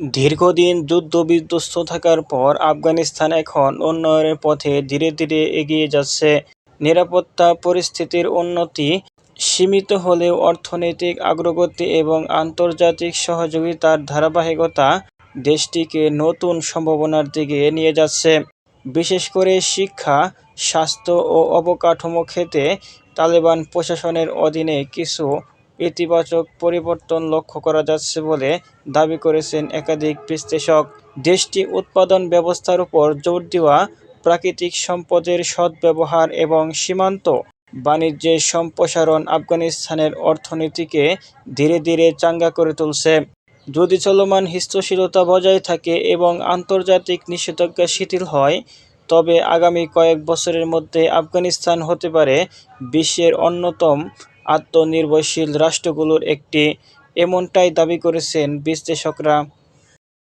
দীর্ঘদিন যুদ্ধ-বিধ্বস্ত থাকার পর আফগানিস্তান এখন উন্নয়নের পথে ধীরে ধীরে এগিয়ে যাচ্ছে। নিরাপত্তা পরিস্থিতির উন্নতি সীমিত হলেও অর্থনৈতিক অগ্রগতি এবং আন্তর্জাতিক সহযোগিতার ধারাবাহিকতা দেশটিকে নতুন সম্ভাবনার দিকে নিয়ে যাচ্ছে। বিশেষ করে শিক্ষা, স্বাস্থ্য ও অবকাঠামো খাতে তালেবান প্রশাসনের অধীনে কিছু ইতিবাচক পরিবর্তন লক্ষ্য করা যাচ্ছে বলে দাবি করেছেন একাধিক বিশ্লেষক। দেশটি উৎপাদন ব্যবস্থার উপর জোর দেওয়া, প্রাকৃতিক সম্পদের সদ্ব্যবহার এবং সীমান্ত বাণিজ্যের সম্প্রসারণ আফগানিস্তানের অর্থনীতিকে ধীরে ধীরে চাঙ্গা করে তুলছে। যদি চলমান হিস্তশীলতা বজায় থাকে এবং আন্তর্জাতিক নিষেধাজ্ঞা শিথিল হয়, তবে আগামী কয়েক বছরের মধ্যে আফগানিস্তান হতে পারে বিশ্বের অন্যতম আত্মনির্ভরশীল রাষ্ট্রগুলোর একটি, এমনটাই দাবি করেছেন বিশ্লেষকরা।